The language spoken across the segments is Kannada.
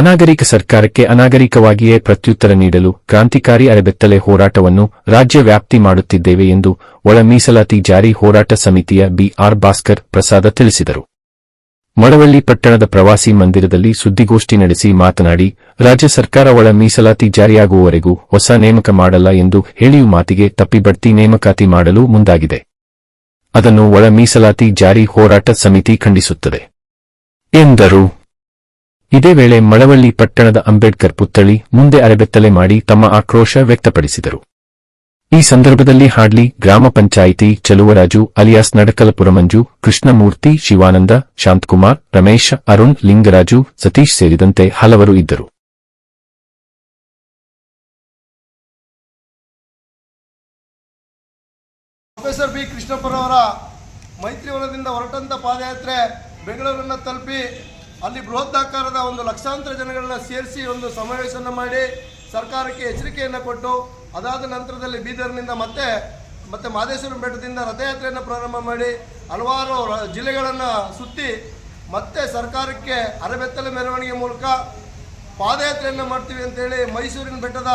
ಅನಾಗರಿಕ ಸರ್ಕಾರಕ್ಕೆ ಅನಾಗರಿಕವಾಗಿಯೇ ಪ್ರತ್ಯುತ್ತರ ನೀಡಲು ಕ್ರಾಂತಿಕಾರಿ ಅರೆಬೆತ್ತಲೆ ಹೋರಾಟವನ್ನು ರಾಜ್ಯ ವ್ಯಾಪ್ತಿ ಮಾಡುತ್ತಿದ್ದೇವೆ ಎಂದು ಒಳ ಮೀಸಲಾತಿ ಜಾರಿ ಹೋರಾಟ ಸಮಿತಿಯ ಬಿಆರ್ ಭಾಸ್ಕರ್ ಪ್ರಸಾದ ತಿಳಿಸಿದರು. ಮಳವಳ್ಳಿ ಪಟ್ಟಣದ ಪ್ರವಾಸಿ ಮಂದಿರದಲ್ಲಿ ಸುದ್ದಿಗೋಷ್ಠಿ ನಡೆಸಿ ಮಾತನಾಡಿ, ರಾಜ್ಯ ಸರ್ಕಾರ ಒಳ ಮೀಸಲಾತಿ ಜಾರಿಯಾಗುವವರೆಗೂ ಹೊಸ ನೇಮಕ ಮಾಡಲ್ಲ ಎಂದು ಹೇಳಿಯೂ ಮಾತಿಗೆ ತಪ್ಪಿ ಬಡ್ತಿ ನೇಮಕಾತಿ ಮಾಡಲು ಮುಂದಾಗಿದೆ. ಅದನ್ನು ಒಳ ಮೀಸಲಾತಿ ಜಾರಿ ಹೋರಾಟ ಸಮಿತಿ ಖಂಡಿಸುತ್ತದೆ. ಎಂದರು. ಇದೇ ವೇಳೆ ಮಳವಳ್ಳಿ ಪಟ್ಟಣದ ಅಂಬೇಡ್ಕರ್ ಪುತ್ಥಳಿ ಮುಂದೆ ಅರೆಬೆತ್ತಲೆ ಮಾಡಿ ತಮ್ಮ ಆಕ್ರೋಶ ವ್ಯಕ್ತಪಡಿಸಿದರು. ಈ ಸಂದರ್ಭದಲ್ಲಿ ಹಾಡ್ಲಿ ಗ್ರಾಮ ಪಂಚಾಯಿತಿ ಚಲುವರಾಜು ಅಲಿಯಾಸ್ ನಡಕಲಪುರ ಮಂಜು ಕೃಷ್ಣಮೂರ್ತಿ ಶಿವಾನಂದ, ಶಾಂತಕುಮಾರ್, ರಮೇಶ್, ಅರುಣ್, ಲಿಂಗರಾಜು, ಸತೀಶ್ ಸೇರಿದಂತೆ ಹಲವರು ಇದ್ದರು. ಪ್ರೊಫೆಸರ್ ಬಿ ಹೊರಟಂತ ಪಾದಯಾತ್ರೆ ಬೆಂಗಳೂರನ್ನು ತಲುಪಿ ಅಲ್ಲಿ ಬೃಹದಾಕಾರದ ಒಂದು ಲಕ್ಷಾಂತರ ಜನಗಳನ್ನ ಸೇರಿಸಿ ಒಂದು ಸಮಾವೇಶವನ್ನು ಮಾಡಿ ಸರ್ಕಾರಕ್ಕೆ ಎಚ್ಚರಿಕೆಯನ್ನು ಕೊಟ್ಟು, ಅದಾದ ನಂತರದಲ್ಲಿ ಬೀದರ್ನಿಂದ ಮತ್ತೆ ಮತ್ತೆ ಮಾದೇಶ್ವರ ಬೆಟ್ಟದಿಂದ ರಥಯಾತ್ರೆಯನ್ನು ಪ್ರಾರಂಭ ಮಾಡಿ ಹಲವಾರು ಜಿಲ್ಲೆಗಳನ್ನು ಸುತ್ತಿ ಮತ್ತೆ ಸರ್ಕಾರಕ್ಕೆ ಅರಬೆತ್ತಲೆ ಮೆರವಣಿಗೆ ಮೂಲಕ ಪಾದಯಾತ್ರೆಯನ್ನು ಮಾಡ್ತೀವಿ ಅಂತೇಳಿ ಮೈಸೂರಿನ ಬೆಟ್ಟದ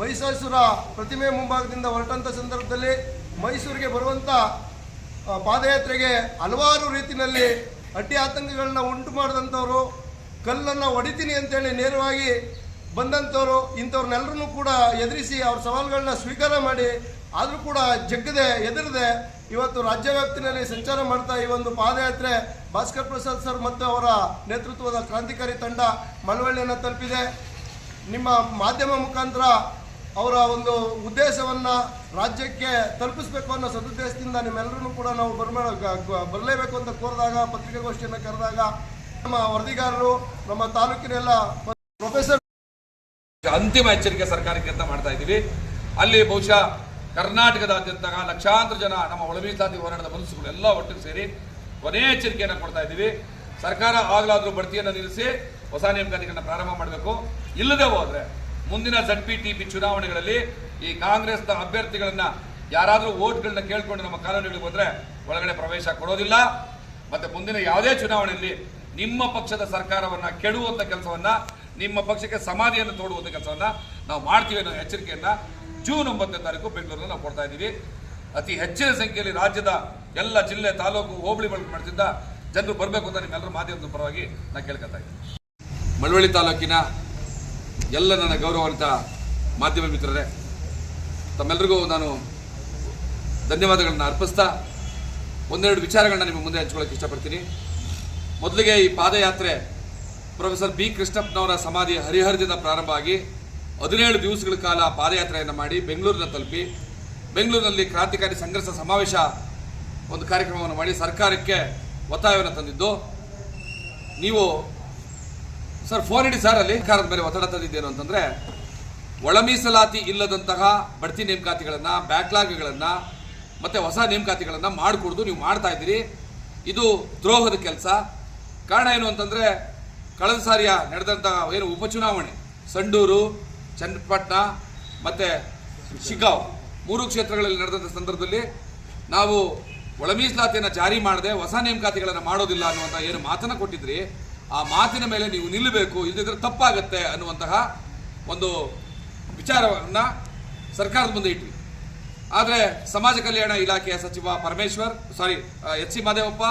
ಮೈಸೂರ ಪ್ರತಿಮೆ ಮುಂಭಾಗದಿಂದ ಹೊರಟಂಥ ಸಂದರ್ಭದಲ್ಲಿ ಮೈಸೂರಿಗೆ ಬರುವಂಥ ಪಾದಯಾತ್ರೆಗೆ ಹಲವಾರು ರೀತಿಯಲ್ಲಿ ಅಡ್ಡಿ ಆತಂಕಗಳನ್ನ ಉಂಟು ಮಾಡಿದಂಥವ್ರು ಕಲ್ಲನ್ನು ಹೊಡಿತೀನಿ ಅಂತೇಳಿ ನೇರವಾಗಿ ಬಂದಂಥವ್ರು ಇಂಥವ್ರನ್ನೆಲ್ಲರನ್ನೂ ಕೂಡ ಎದುರಿಸಿ ಅವ್ರ ಸವಾಲುಗಳನ್ನ ಸ್ವೀಕಾರ ಮಾಡಿ, ಆದರೂ ಕೂಡ ಜಗ್ಗದೆ ಎದುರದೆ ಇವತ್ತು ರಾಜ್ಯ ವ್ಯಾಪ್ತಿನಲ್ಲಿ ಸಂಚಾರ ಮಾಡ್ತಾ ಈ ಒಂದು ಪಾದಯಾತ್ರೆ ಭಾಸ್ಕರ್ ಪ್ರಸಾದ್ ಸರ್ ಮತ್ತು ಅವರ ನೇತೃತ್ವದ ಕ್ರಾಂತಿಕಾರಿ ತಂಡ ಮಳವಳ್ಳಿಯನ್ನು ತಲುಪಿದೆ. ನಿಮ್ಮ ಮಾಧ್ಯಮ ಮುಖಾಂತರ ಅವರ ಒಂದು ಉದ್ದೇಶವನ್ನ ರಾಜ್ಯಕ್ಕೆ ತಲುಪಿಸಬೇಕು ಅನ್ನೋ ಸದುದ್ದೇಶದಿಂದ ನಿಮ್ಮೆಲ್ಲರೂ ಕೂಡ ನಾವು ಬರ್ಮ ಬರಲೇಬೇಕು ಅಂತ ಕೋರಿದಾಗ, ಪತ್ರಿಕಾಗೋಷ್ಠಿಯನ್ನು ಕರೆದಾಗ, ನಮ್ಮ ವರದಿಗಾರರು, ನಮ್ಮ ತಾಲೂಕಿನೆಲ್ಲ ಪ್ರೊಫೆಸರ್ ಅಂತಿಮ ಎಚ್ಚರಿಕೆ ಸರ್ಕಾರಕ್ಕೆ ಅಂತ ಮಾಡ್ತಾ ಇದ್ದೀವಿ. ಅಲ್ಲಿ ಬಹುಶಃ ಕರ್ನಾಟಕದಾದ್ಯಂತ ಲಕ್ಷಾಂತರ ಜನ ನಮ್ಮ ಒಳ ಹೋರಾಟದ ಮನಸ್ಸುಗಳು ಎಲ್ಲ ಒಟ್ಟಿಗೆ ಸೇರಿ ಕೊನೆಯ ಎಚ್ಚರಿಕೆಯನ್ನು ಕೊಡ್ತಾ ಇದ್ದೀವಿ. ಸರ್ಕಾರ ಆಗಲಾದರೂ ಬಡ್ತಿಯನ್ನು ನಿಲ್ಲಿಸಿ ಹೊಸ ನೇಮಕಾತಿಗಳನ್ನ ಪ್ರಾರಂಭ ಮಾಡಬೇಕು. ಇಲ್ಲದೆ ಹೋದರೆ ಮುಂದಿನ ಜಡ್ ಪಿ ಟಿ ಪಿ ಚುನಾವಣೆಗಳಲ್ಲಿ ಈ ಕಾಂಗ್ರೆಸ್ನ ಅಭ್ಯರ್ಥಿಗಳನ್ನ ಯಾರಾದರೂ ಓಟ್ಗಳನ್ನ ಕೇಳ್ಕೊಂಡು ನಮ್ಮ ಕಾಲೋನಿಗಳಿಗೆ ಬಂದ್ರೆ ಒಳಗಡೆ ಪ್ರವೇಶ ಕೊಡೋದಿಲ್ಲ. ಮತ್ತೆ ಮುಂದಿನ ಯಾವುದೇ ಚುನಾವಣೆಯಲ್ಲಿ ನಿಮ್ಮ ಪಕ್ಷದ ಸರ್ಕಾರವನ್ನ ಕೆಡುವಂತ ಕೆಲಸವನ್ನ, ನಿಮ್ಮ ಪಕ್ಷಕ್ಕೆ ಸಮಾಧಿಯನ್ನು ತೋಡುವಂತ ಕೆಲಸವನ್ನ ನಾವು ಮಾಡ್ತೀವಿ ಅನ್ನೋ ಎಚ್ಚರಿಕೆಯನ್ನ ಜೂನ್ ಒಂಬತ್ತನೇ ತಾರೀಕು ಬೆಂಗಳೂರಿನ ನಾವು ಕೊಡ್ತಾ ಇದ್ದೀವಿ. ಅತಿ ಹೆಚ್ಚಿನ ಸಂಖ್ಯೆಯಲ್ಲಿ ರಾಜ್ಯದ ಎಲ್ಲ ಜಿಲ್ಲೆ, ತಾಲೂಕು ಹೋಬಳಿ ಬಳಕೆ ಮಾಡ್ತಿದ್ದ ಜನರು ಬರಬೇಕು ಅಂತ ನಿಮ್ಮೆಲ್ಲರೂ ಮಾಧ್ಯಮದ ಪರವಾಗಿ ನಾನು ಕೇಳ್ಕೊತಾ ಇದ್ದೀನಿ. ಮಳವಳ್ಳಿ ತಾಲೂಕಿನ ಎಲ್ಲ ನನ್ನ ಗೌರವಾನ್ವಿತ ಮಾಧ್ಯಮ ಮಿತ್ರರೇ ತಮ್ಮೆಲ್ಲರಿಗೂ ನಾನು ಧನ್ಯವಾದಗಳನ್ನು ಅರ್ಪಿಸ್ತಾ ಒಂದೆರಡು ವಿಚಾರಗಳನ್ನ ನಿಮ್ಮ ಮುಂದೆ ಹಂಚ್ಕೊಳ್ಳೋಕೆ ಇಷ್ಟಪಡ್ತೀನಿ. ಮೊದಲಿಗೆ ಈ ಪಾದಯಾತ್ರೆ ಪ್ರೊಫೆಸರ್ ಬಿ ಕೃಷ್ಣಪ್ಪನವರ ಸಮಾಧಿ ಹರಿಹರದಿಂದ ಪ್ರಾರಂಭ ಆಗಿ ಹದಿನೇಳು ದಿವಸಗಳ ಕಾಲ ಪಾದಯಾತ್ರೆಯನ್ನು ಮಾಡಿ ಬೆಂಗಳೂರಿನ ತಲುಪಿ, ಬೆಂಗಳೂರಿನಲ್ಲಿ ಕ್ರಾಂತಿಕಾರಿ ಸಂಘರ್ಷ ಸಮಾವೇಶ ಒಂದು ಕಾರ್ಯಕ್ರಮವನ್ನು ಮಾಡಿ ಸರ್ಕಾರಕ್ಕೆ ಒತ್ತಾಯವನ್ನು ತಂದಿದ್ದು. ನೀವು ಸರ್, ಫೋನ್ ಇಡಿ ಸರ್ ಅಲ್ಲಿ. ಸರ್ಕಾರದ ಮೇಲೆ ಒತ್ತಡ ತಂದಿದ್ದೇನು ಅಂತಂದ್ರೆ ಒಳ ಮೀಸಲಾತಿ ಇಲ್ಲದಂತಹ ಬಡ್ತಿ ನೇಮಕಾತಿಗಳನ್ನು, ಬ್ಯಾಕ್ಲಾಗ್ಗಳನ್ನು, ಮತ್ತು ಹೊಸ ನೇಮಕಾತಿಗಳನ್ನು ಮಾಡಿಕೊಡ್ದು ನೀವು ಮಾಡ್ತಾ ಇದ್ದೀರಿ. ಇದು ದ್ರೋಹದ ಕೆಲಸ. ಕಾರಣ ಏನು ಅಂತಂದರೆ, ಕಳೆದ ಸಾರಿಯ ನಡೆದಂತಹ ಏನು ಉಪಚುನಾವಣೆ, ಸಂಡೂರು, ಚನ್ನಪಟ್ಟಣ, ಮತ್ತು ಶಿಗಾವ್ ಮೂರು ಕ್ಷೇತ್ರಗಳಲ್ಲಿ ನಡೆದಂಥ ಸಂದರ್ಭದಲ್ಲಿ ನಾವು ಒಳಮೀಸಲಾತಿಯನ್ನು ಜಾರಿ ಮಾಡದೆ ಹೊಸ ನೇಮಕಾತಿಗಳನ್ನು ಮಾಡೋದಿಲ್ಲ ಅನ್ನುವಂಥ ಏನು ಮಾತನ್ನು ಕೊಟ್ಟಿದ್ರಿ. ಆ ಮಾತಿನ ಮೇಲೆ ನೀವು ನಿಲ್ಲಬೇಕು ಇಲ್ಲದಿದ್ದರೆ ತಪ್ಪಾಗತ್ತೆ ಅನ್ನುವಂತಹ ಒಂದು ವಿಚಾರವನ್ನ ಸರ್ಕಾರದ ಮುಂದೆ ಇಟ್ವಿ. ಆದರೆ ಸಮಾಜ ಕಲ್ಯಾಣ ಇಲಾಖೆಯ ಸಚಿವ Parameshwar sorry H C Mahadevappa,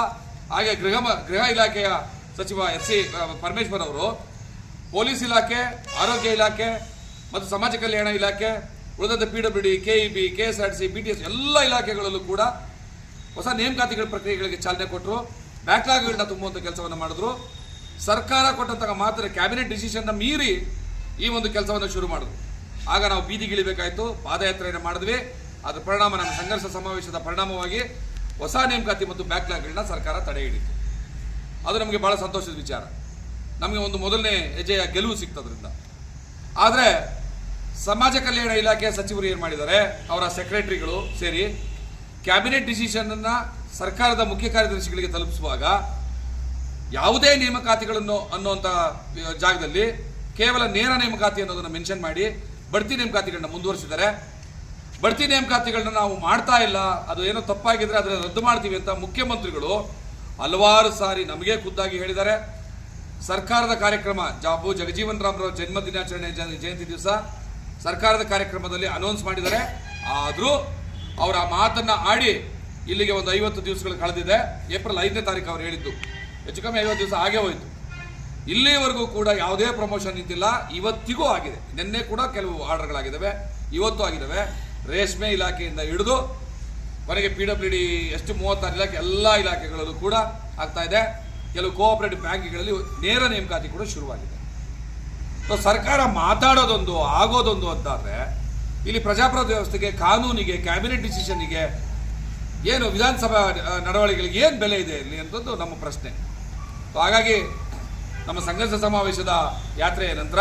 ಹಾಗೆ ಗೃಹ ಗೃಹ ಇಲಾಖೆಯ ಸಚಿವ ಎಸ್ ಸಿ ಪರಮೇಶ್ವರ್ ಅವರು ಪೊಲೀಸ್ ಇಲಾಖೆ, ಆರೋಗ್ಯ ಇಲಾಖೆ ಮತ್ತು ಸಮಾಜ ಕಲ್ಯಾಣ ಇಲಾಖೆ, ಉಳಿದಂತೆ P W D, K E B, K S R C, B T S ಎಲ್ಲ ಇಲಾಖೆಗಳಲ್ಲೂ ಕೂಡ ಹೊಸ ನೇಮಕಾತಿಗಳ ಪ್ರಕ್ರಿಯೆಗಳಿಗೆ ಚಾಲನೆ ಕೊಟ್ಟರು ಬ್ಯಾಕ್ಲಾಗ್ಗಳನ್ನ ತುಂಬುವಂಥ ಕೆಲಸವನ್ನು ಮಾಡಿದ್ರು. ಸರ್ಕಾರ ಕೊಟ್ಟಂತಹ ಮಾತ್ರ ಕ್ಯಾಬಿನೆಟ್ ಡಿಸಿಷನ್ನ ಮೀರಿ ಈ ಒಂದು ಕೆಲಸವನ್ನು ಶುರು ಮಾಡಿದ್ರು. ಆಗ ನಾವು ಬೀದಿಗಿಳಿಬೇಕಾಯ್ತು ಪಾದಯಾತ್ರೆಯನ್ನು ಮಾಡಿದ್ವಿ. ಅದರ ಪರಿಣಾಮ ನಮ್ಮ ಸಂಘರ್ಷ ಸಮಾವೇಶದ ಪರಿಣಾಮವಾಗಿ ಹೊಸ ನೇಮಕಾತಿ ಮತ್ತು ಬ್ಯಾಕ್ಲಾಗ್ಗಳನ್ನ ಸರ್ಕಾರ ತಡೆ ಹಿಡಿತು ಅದು ನಮಗೆ ಭಾಳ ಸಂತೋಷದ ವಿಚಾರ. ನಮಗೆ ಒಂದು ಮೊದಲನೇ ಹೆಜ್ಜೆಯ ಗೆಲುವು ಸಿಕ್ತದ್ರಿಂದ. ಆದರೆ ಸಮಾಜ ಕಲ್ಯಾಣ ಇಲಾಖೆಯ ಸಚಿವರು ಏನು ಮಾಡಿದ್ದಾರೆ? ಅವರ ಸೆಕ್ರೆಟರಿಗಳು ಸೇರಿ ಕ್ಯಾಬಿನೆಟ್ ಡಿಸಿಷನನ್ನು ಸರ್ಕಾರದ ಮುಖ್ಯ ಕಾರ್ಯದರ್ಶಿಗಳಿಗೆ ತಲುಪಿಸುವಾಗ ಯಾವುದೇ ನೇಮಕಾತಿಗಳನ್ನು ಅನ್ನುವಂಥ ಜಾಗದಲ್ಲಿ ಕೇವಲ ನೇರ ನೇಮಕಾತಿ ಅನ್ನೋದನ್ನು ಮೆನ್ಷನ್ ಮಾಡಿ ಬಡ್ತಿ ನೇಮಕಾತಿಗಳನ್ನ ಮುಂದುವರಿಸಿದ್ದಾರೆ. ಬಡ್ತಿ ನೇಮಕಾತಿಗಳನ್ನ ನಾವು ಮಾಡ್ತಾ ಇಲ್ಲ. ಅದು ಏನೋ ತಪ್ಪಾಗಿದ್ರೆ ಅದನ್ನ ರದ್ದು ಮಾಡ್ತೀವಿ ಅಂತ ಮುಖ್ಯಮಂತ್ರಿಗಳು ಹಲವಾರು ಸಾರಿ ನಮಗೆ ಖುದ್ದಾಗಿ ಹೇಳಿದ್ದಾರೆ. ಸರ್ಕಾರದ ಕಾರ್ಯಕ್ರಮ, ಜಾಬು ಜಗಜೀವನ್ ರಾಮ್ರ ಜನ್ಮ ದಿನಾಚರಣೆ ಜಯಂತಿ ದಿವಸ ಸರ್ಕಾರದ ಕಾರ್ಯಕ್ರಮದಲ್ಲಿ ಅನೌನ್ಸ್ ಮಾಡಿದ್ದಾರೆ. ಆದರೂ ಅವರ ಮಾತನ್ನ ಆಡಿ ಇಲ್ಲಿಗೆ ಒಂದು ಐವತ್ತು ದಿವಸಗಳು ಕಳೆದಿದೆ. ಏಪ್ರಿಲ್ ಐದನೇ ತಾರೀಕು ಅವ್ರು ಹೇಳಿದ್ದು. ಹೆಚ್ಚು ಕಮ್ಮಿ ಐವತ್ತು ದಿವಸ ಆಗೇ ಹೋಯಿತು. ಇಲ್ಲಿವರೆಗೂ ಕೂಡ ಯಾವುದೇ ಪ್ರಮೋಷನ್ ನಿಂತಿಲ್ಲ. ಇವತ್ತಿಗೂ ಆಗಿದೆ. ನಿನ್ನೆ ಕೂಡ ಕೆಲವು ಆರ್ಡರ್ಗಳಾಗಿದ್ದಾವೆ. ಇವತ್ತು ಆಗಿದ್ದಾವೆ. ರೇಷ್ಮೆ ಇಲಾಖೆಯಿಂದ ಹಿಡಿದು ಕೊನೆಗೆ ಪಿ ಡಬ್ಲ್ಯೂ ಡಿ ಎಷ್ಟು ಮೂವತ್ತಾರು ಇಲಾಖೆ, ಎಲ್ಲ ಇಲಾಖೆಗಳಲ್ಲೂ ಕೂಡ ಆಗ್ತಾ ಇದೆ. ಕೆಲವು ಕೋಆಪರೇಟಿವ್ ಬ್ಯಾಂಕ್ಗಳಲ್ಲಿ ನೇರ ನೇಮಕಾತಿ ಕೂಡ ಶುರುವಾಗಿದೆ. ಸೊ ಸರ್ಕಾರ ಮಾತಾಡೋದೊಂದು, ಆಗೋದೊಂದು ಅಂತಾದರೆ, ಇಲ್ಲಿ ಪ್ರಜಾಪ್ರಭುತ್ವ ವ್ಯವಸ್ಥೆಗೆ, ಕಾನೂನಿಗೆ ಕ್ಯಾಬಿನೆಟ್ ಡಿಸಿಷನ್ಗೆ ಏನು ವಿಧಾನಸಭಾ ನಡವಳಿಕೆಗಳಿಗೆ ಏನು ಬೆಲೆ ಇದೆ ಇಲ್ಲಿ ಅಂತದ್ದು ನಮ್ಮ ಪ್ರಶ್ನೆ. ಸೊ ಹಾಗಾಗಿ ನಮ್ಮ ಸಂಘರ್ಷ ಸಮಾವೇಶದ ಯಾತ್ರೆಯ ನಂತರ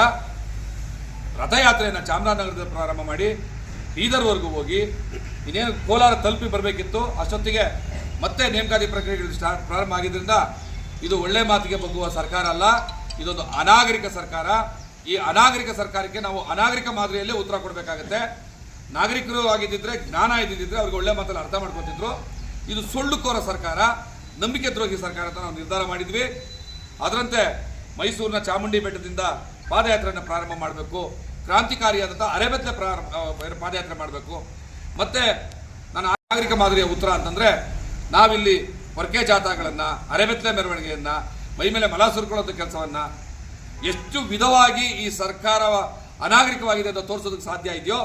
ರಥಯಾತ್ರೆಯನ್ನು ಚಾಮರಾಜನಗರದಿಂದ ಪ್ರಾರಂಭ ಮಾಡಿ ಬೀದರ್ವರೆಗೂ ಹೋಗಿ ಇನ್ನೇನು ಕೋಲಾರ ತಲುಪಿ ಬರಬೇಕಿತ್ತು, ಅಷ್ಟೊತ್ತಿಗೆ ಮತ್ತೆ ನೇಮಕಾತಿ ಪ್ರಕ್ರಿಯೆಗಳು ಸ್ಟಾರ್ಟ್ ಪ್ರಾರಂಭ ಆಗಿದ್ದರಿಂದ ಇದು ಒಳ್ಳೆ ಮಾತಿಗೆ ಬಗ್ಗುವ ಸರ್ಕಾರ ಅಲ್ಲ, ಇದೊಂದು ಅನಾಗರಿಕ ಸರ್ಕಾರ. ಈ ಅನಾಗರಿಕ ಸರ್ಕಾರಕ್ಕೆ ನಾವು ಅನಾಗರಿಕ ಮಾದರಿಯಲ್ಲೇ ಉತ್ತರ ಕೊಡಬೇಕಾಗತ್ತೆ. ನಾಗರಿಕರು ಆಗಿದ್ದಿದ್ರೆ, ಜ್ಞಾನ ಇದ್ದಿದ್ದರೆ ಅವ್ರಿಗೆ ಒಳ್ಳೆ ಮಾತಲ್ಲಿ ಅರ್ಥ ಮಾಡ್ಕೊತಿದ್ರು. ಇದು ಸುಳ್ಳುಕೋರ ಸರ್ಕಾರ, ನಂಬಿಕೆ ದ್ರೋಹಿ ಸರ್ಕಾರ ಅಂತ ನಾವು ನಿರ್ಧಾರ ಮಾಡಿದ್ವಿ. ಅದರಂತೆ ಮೈಸೂರಿನ ಚಾಮುಂಡಿ ಬೆಟ್ಟದಿಂದ ಪಾದಯಾತ್ರೆಯನ್ನು ಪ್ರಾರಂಭ ಮಾಡಬೇಕು. ಕ್ರಾಂತಿಕಾರಿಯಾದಂಥ ಅರೆಬೆತ್ತಲೆ ಪ್ರಾರಂಭ ಪಾದಯಾತ್ರೆ ಮಾಡಬೇಕು. ಮತ್ತು ನನ್ನ ನಾಗರಿಕ ಮಾದರಿಯ ಉತ್ತರ ಅಂತಂದರೆ, ನಾವಿಲ್ಲಿ ಹೊರಕೆ ಜಾಥಾಗಳನ್ನು, ಅರೆಬೆತ್ತಲೆ ಮೆರವಣಿಗೆಯನ್ನು ಮೈಮೇಲೆ ಮಲ ಸುರ್ಕೊಳ್ಳೋದು ಕೆಲಸವನ್ನು ಎಷ್ಟು ವಿಧವಾಗಿ ಈ ಸರ್ಕಾರ ಅನಾಗರಿಕವಾಗಿದೆ ಅಂತ ತೋರಿಸೋದಕ್ಕೆ ಸಾಧ್ಯ ಇದೆಯೋ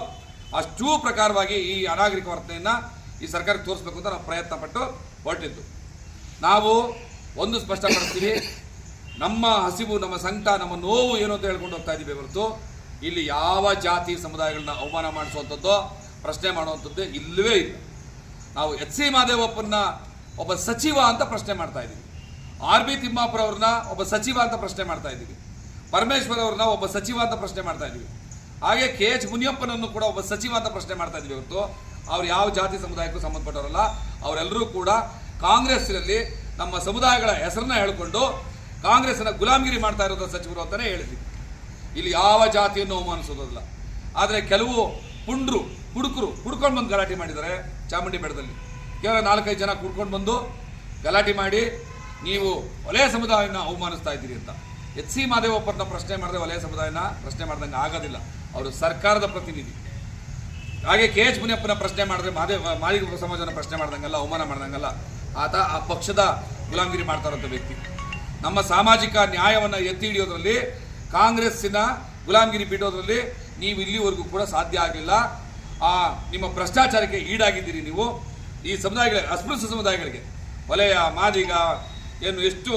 ಅಷ್ಟೂ ಪ್ರಕಾರವಾಗಿ ಈ ಅನಾಗರಿಕ ವರ್ತನೆಯನ್ನು ಈ ಸರ್ಕಾರಕ್ಕೆ ತೋರಿಸ್ಬೇಕು ಅಂತ ನಾವು ಪ್ರಯತ್ನ ಪಟ್ಟು ಹೊರಟಿದ್ದು. ನಾವು ಒಂದು ಸ್ಪಷ್ಟಪಡಿಸ್ತೀವಿ. ನಮ್ಮ ಹಸಿವು, ನಮ್ಮ ಸಂಕಟ, ನಮ್ಮ ನೋವು ಏನು ಅಂತ ಹೇಳ್ಕೊಂಡು ಹೋಗ್ತಾ ಇದ್ದೀವಿ ಹೊರತು, ಇಲ್ಲಿ ಯಾವ ಜಾತಿ ಸಮುದಾಯಗಳನ್ನ ಅವಮಾನ ಮಾಡಿಸುವಂಥದ್ದು, ಪ್ರಶ್ನೆ ಮಾಡುವಂಥದ್ದು ಇಲ್ಲವೇ ಇಲ್ಲ. ನಾವು ಎಚ್ ಸಿ ಮಾದೇವಪ್ಪನ್ನ ಒಬ್ಬ ಸಚಿವ ಅಂತ ಪ್ರಶ್ನೆ ಮಾಡ್ತಾ ಇದ್ದೀವಿ ಆರ್ ಬಿ ತಿಮ್ಮಾಪುರ ಅವ್ರನ್ನ ಒಬ್ಬ ಸಚಿವ ಅಂತ ಪ್ರಶ್ನೆ ಮಾಡ್ತಾ ಇದ್ದೀವಿ ಪರಮೇಶ್ವರ್ ಅವ್ರನ್ನ ಒಬ್ಬ ಸಚಿವ ಅಂತ ಪ್ರಶ್ನೆ ಮಾಡ್ತಾ ಇದ್ದೀವಿ ಹಾಗೆ ಕೆ ಎಚ್ ಮುನಿಯಪ್ಪನನ್ನು ಕೂಡ ಒಬ್ಬ ಸಚಿವ ಅಂತ ಪ್ರಶ್ನೆ ಮಾಡ್ತಾ ಇದ್ದೀವಿ ಹೊರತು, ಅವ್ರು ಯಾವ ಜಾತಿ ಸಮುದಾಯಕ್ಕೂ ಸಂಬಂಧಪಟ್ಟವರಲ್ಲ, ಅವರೆಲ್ಲರೂ ಕೂಡ ಕಾಂಗ್ರೆಸ್ನಲ್ಲಿ ನಮ್ಮ ಸಮುದಾಯಗಳ ಹೆಸರನ್ನ ಹೇಳ್ಕೊಂಡು ಕಾಂಗ್ರೆಸ್ನ ಗುಲಾಮಗಿರಿ ಮಾಡ್ತಾ ಇರೋದು ಸಚಿವರು ಅಂತಾನೆ ಹೇಳಿದ್ವಿ. ಇಲ್ಲಿ ಯಾವ ಜಾತಿಯನ್ನು ಅವಮಾನಿಸೋದಿಲ್ಲ ಆದರೆ ಕೆಲವು ಪುಂಡ್ರು ಕುಡುಕರು ಹುಡ್ಕೊಂಡು ಬಂದು ಗಲಾಟೆ ಮಾಡಿದ್ದಾರೆ ಚಾಮುಂಡಿ ಬೆಟ್ಟದಲ್ಲಿ. ಕೇವಲ ನಾಲ್ಕೈದು ಜನ ಕುಡ್ಕೊಂಡು ಬಂದು ಗಲಾಟೆ ಮಾಡಿ ನೀವು ವಲಯ ಸಮುದಾಯನ ಅವಮಾನಿಸ್ತಾ ಇದ್ದೀರಿ ಅಂತ. ಎಚ್ ಸಿ ಮಾದೇವಪ್ಪರನ್ನ ಪ್ರಶ್ನೆ ಮಾಡಿದ್ರೆ ವಲಯ ಸಮುದಾಯನ ಪ್ರಶ್ನೆ ಮಾಡ್ದಂಗೆ ಆಗೋದಿಲ್ಲ. ಅವರು ಸರ್ಕಾರದ ಪ್ರತಿನಿಧಿ. ಹಾಗೆ ಕೆ ಎಚ್ ಮುನಿಯಪ್ಪನ ಪ್ರಶ್ನೆ ಮಾಡಿದ್ರೆ ಮಾದೇವ ಮಾದಿಗ ಸಮಾಜನ ಪ್ರಶ್ನೆ ಮಾಡ್ದಂಗಲ್ಲ, ಅವಮಾನ ಮಾಡ್ದಂಗಲ್ಲ, ಆತ ಆ ಪಕ್ಷದ ಗುಲಾಮಗಿರಿ ಮಾಡ್ತಾ ಇರೋಂಥ ವ್ಯಕ್ತಿ. ನಮ್ಮ ಸಾಮಾಜಿಕ ನ್ಯಾಯವನ್ನು ಎತ್ತಿ ಹಿಡಿಯೋದ್ರಲ್ಲಿ ಕಾಂಗ್ರೆಸ್ಸಿನ ಗುಲಾಮಗಿರಿ ಬಿಡೋದ್ರಲ್ಲಿ ನೀವು ಇಲ್ಲಿವರೆಗೂ ಕೂಡ ಸಾಧ್ಯ ಆಗಲಿಲ್ಲ. ಆ, ನಿಮ್ಮ ಭ್ರಷ್ಟಾಚಾರಕ್ಕೆ ಈಡಾಗಿದ್ದೀರಿ ನೀವು. ಈ ಸಮುದಾಯಗಳಿಗೆ, ಅಸ್ಪೃಶ್ಯ ಸಮುದಾಯಗಳಿಗೆ, ವಲಯ, ಮಾದಿಗ, ಏನು ಎಷ್ಟು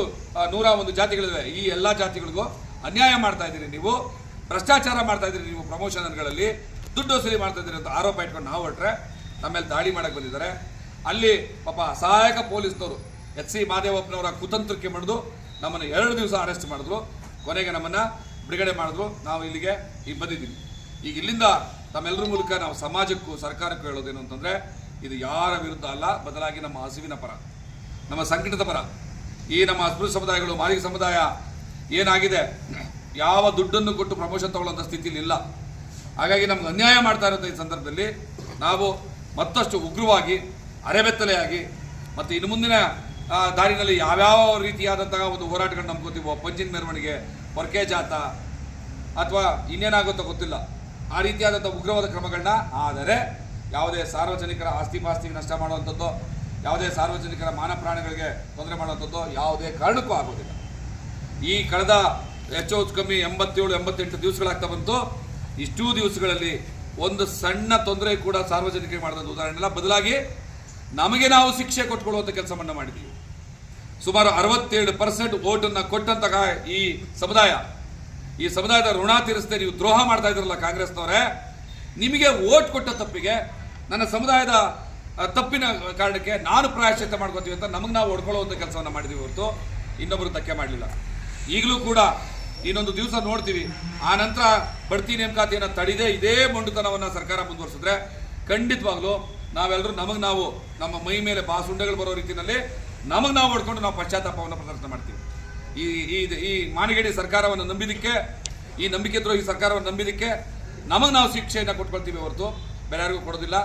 ನೂರ ಒಂದು ಜಾತಿಗಳಿವೆ, ಈ ಎಲ್ಲ ಜಾತಿಗಳಿಗೂ ಅನ್ಯಾಯ ಮಾಡ್ತಾ ಇದ್ದೀರಿ ನೀವು. ಭ್ರಷ್ಟಾಚಾರ ಮಾಡ್ತಾ ಇದ್ದೀರಿ ನೀವು ಪ್ರಮೋಷನ್ಗಳಲ್ಲಿ ದುಡ್ಡು ವಸೂಲಿ ಮಾಡ್ತಾ ಇದ್ದೀರಿ ಅಂತ ಆರೋಪ ಇಟ್ಕೊಂಡು ನಾವು ಹೊಟ್ರೆ ನಮ್ಮೇಲೆ ದಾಳಿ ಮಾಡಕ್ಕೆ ಬಂದಿದ್ದಾರೆ. ಅಲ್ಲಿ ಪಾಪ ಸಹಾಯಕ ಪೊಲೀಸ್ನವರು ಎಚ್ ಸಿ ಮಹದೇವಪ್ಪನವರ ಕುತಂತ್ರಕ್ಕೆ ಮಾಡಿದು ನಮ್ಮನ್ನು ಎರಡು ದಿವಸ ಅರೆಸ್ಟ್ ಮಾಡಿದ್ರು. ಕೊನೆಗೆ ನಮ್ಮನ್ನು ಬಿಡುಗಡೆ ಮಾಡಿದ್ರು. ನಾವು ಇಲ್ಲಿಗೆ ಈಗ ಬಂದಿದ್ದೀವಿ. ಈಗ ಇಲ್ಲಿಂದ ತಮ್ಮೆಲ್ಲರ ಮೂಲಕ ನಾವು ಸಮಾಜಕ್ಕೂ, ಸರ್ಕಾರಕ್ಕೂ ಹೇಳೋದೇನು ಅಂತಂದರೆ, ಇದು ಯಾರ ವಿರುದ್ಧ ಅಲ್ಲ, ಬದಲಾಗಿ ನಮ್ಮ ಹಸಿವಿನ ಪರ. ನಮ್ಮ ಸಂಕಟದ ಪರ. ಈ ನಮ್ಮ ಅಸ್ಪೃಶ್ಯ ಸಮುದಾಯಗಳು ಮಾಲಿಕ ಸಮುದಾಯ ಏನಾಗಿದೆ? ಯಾವ ದುಡ್ಡನ್ನು ಕೊಟ್ಟು ಪ್ರಮೋಷನ್ ತಗೊಳ್ಳೋಂಥ ಸ್ಥಿತಿಯಲ್ಲಿ ಇಲ್ಲ. ಹಾಗಾಗಿ ನಮ್ಗೆ ಅನ್ಯಾಯ ಮಾಡ್ತಾ ಇರೋದು ಈ ಸಂದರ್ಭದಲ್ಲಿ ನಾವು ಮತ್ತಷ್ಟು ಉಗ್ರವಾಗಿ, ಅರೆಬೆತ್ತಲೆಯಾಗಿ, ಮತ್ತು ಇನ್ನು ಮುಂದಿನ ದಾರಿನಲ್ಲಿ ಯಾವ್ಯಾವ ರೀತಿಯಾದಂತಹ ಒಂದು ಹೋರಾಟಗಳನ್ನ ನಂಬ್ಕೋತೀವೋ ಪಂಚಿನ ಮೆರವಣಿಗೆ ಹೊರಕೆ ಜಾತ, ಅಥವಾ ಇನ್ನೇನಾಗುತ್ತೋ ಗೊತ್ತಿಲ್ಲ. ಆ ರೀತಿಯಾದಂಥ ಉಗ್ರವಾದ ಕ್ರಮಗಳನ್ನ, ಆದರೆ ಯಾವುದೇ ಸಾರ್ವಜನಿಕರ ಆಸ್ತಿ ಪಾಸ್ತಿಗೆ ನಷ್ಟ ಮಾಡುವಂಥದ್ದು, ಯಾವುದೇ ಸಾರ್ವಜನಿಕರ ಮಾನ ಪ್ರಾಣಿಗಳಿಗೆ ತೊಂದರೆ ಮಾಡುವಂಥದ್ದು ಯಾವುದೇ ಕಾರಣಕ್ಕೂ ಆಗೋದಿಲ್ಲ. ಈ ಕಳೆದ ಹೆಚ್ಚು ಕಮ್ಮಿ ಎಂಬತ್ತೇಳು, ಎಂಬತ್ತೆಂಟು ದಿವಸಗಳಾಗ್ತಾ ಬಂತು. ಇಷ್ಟೂ ದಿವಸಗಳಲ್ಲಿ ಒಂದು ಸಣ್ಣ ತೊಂದರೆ ಕೂಡ ಸಾರ್ವಜನಿಕರಿಗೆ ಮಾಡಿದಂಥ ಉದಾಹರಣೆ ಬದಲಾಗಿ ನಮಗೆ ನಾವು ಶಿಕ್ಷೆ ಕೊಟ್ಕೊಳ್ಳುವಂಥ ಕೆಲಸವನ್ನು ಮಾಡಿದ್ದೀವಿ ಸುಮಾರು ಅರವತ್ತೇಳು ಪರ್ಸೆಂಟ್ ಓಟನ್ನು ಕೊಟ್ಟಂತಹ ಈ ಸಮುದಾಯ. ಈ ಸಮುದಾಯದ ಋಣ ತೀರಿಸದೆ ನೀವು ದ್ರೋಹ ಮಾಡ್ತಾ ಇದ್ರಲ್ಲ ಕಾಂಗ್ರೆಸ್ನವರೇ. ನಿಮಗೆ ಓಟ್ ಕೊಟ್ಟ ತಪ್ಪಿಗೆ ನನ್ನ ಸಮುದಾಯದ ತಪ್ಪಿನ ಕಾರಣಕ್ಕೆ ನಾನು ಪ್ರಾಯಶ್ಚಿತ್ತ ಮಾಡ್ಕೋತೀವಿ ಅಂತ ನಮಗೆ ನಾವು ಹೊಡ್ಕೊಳ್ಳುವಂಥ ಕೆಲಸವನ್ನ ಮಾಡಿದೀವಿ ಹೊರತು ಇನ್ನೊಬ್ಬರು ಧಕ್ಕೆ ಮಾಡಲಿಲ್ಲ. ಈಗಲೂ ಕೂಡ ಇನ್ನೊಂದು ದಿವಸ ನೋಡ್ತೀವಿ. ಆ ನಂತರ ಬಡ್ತಿ ನೇಮಕಾತಿಯನ್ನು ತಡಿದೇ ಇದೇ ಮೊಂಡುತನವನ್ನು ಸರ್ಕಾರ ಮುಂದುವರಿಸಿದ್ರೆ ಖಂಡಿತವಾಗ್ಲೂ ನಾವೆಲ್ಲರೂ ನಮಗೆ ನಾವು ನಮ್ಮ ಮೈ ಮೇಲೆ ಬಾಸುಂಡೆಗಳು ಬರೋ ರೀತಿಯಲ್ಲಿ ನಮಗೆ ನಾವು ಹೊಡ್ಕೊಂಡು ನಾವು ಪಶ್ಚಾತ್ತಾಪವನ್ನು ಪ್ರದರ್ಶನ ಮಾಡ್ತೀವಿ. ಈ ಈ ಈ ಮಾನಿಗೇಡಿ ಸರ್ಕಾರವನ್ನು ನಂಬಿದಕ್ಕೆ ಈ ನಂಬಿಕೆ ದ್ರೋಹಿ ಸರ್ಕಾರವನ್ನು ನಂಬಿದಕ್ಕೆ ನಮಗೆ ನಾವು ಶಿಕ್ಷೆಯನ್ನು ಕೊಟ್ಕೊಳ್ತೀವಿ ಹೊರತು ಬೇರೆ ಯಾರಿಗೂ ಕೊಡೋದಿಲ್ಲ.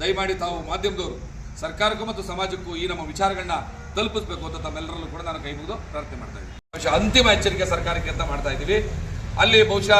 ದಯಮಾಡಿ ತಾವು ಮಾಧ್ಯಮದವರು, ಸರ್ಕಾರಕ್ಕೂ ಮತ್ತು ಸಮಾಜಕ್ಕೂ ಈ ನಮ್ಮ ವಿಚಾರಗಳನ್ನ ತಲುಪಿಸಬೇಕು ಅಂತ ತಮ್ಮೆಲ್ಲರಲ್ಲೂ ಕೂಡ ನಾನು ಕೈ ಮುಗಿದು ಪ್ರಾರ್ಥನೆ ಮಾಡ್ತಾ ಇದ್ದೀನಿ. ಬಹುಶಃ ಅಂತಿಮ ಎಚ್ಚರಿಕೆ ಸರ್ಕಾರಕ್ಕೆ ಅಂತ ಮಾಡ್ತಾ ಇದ್ದೀವಿ. ಅಲ್ಲಿ ಬಹುಶಃ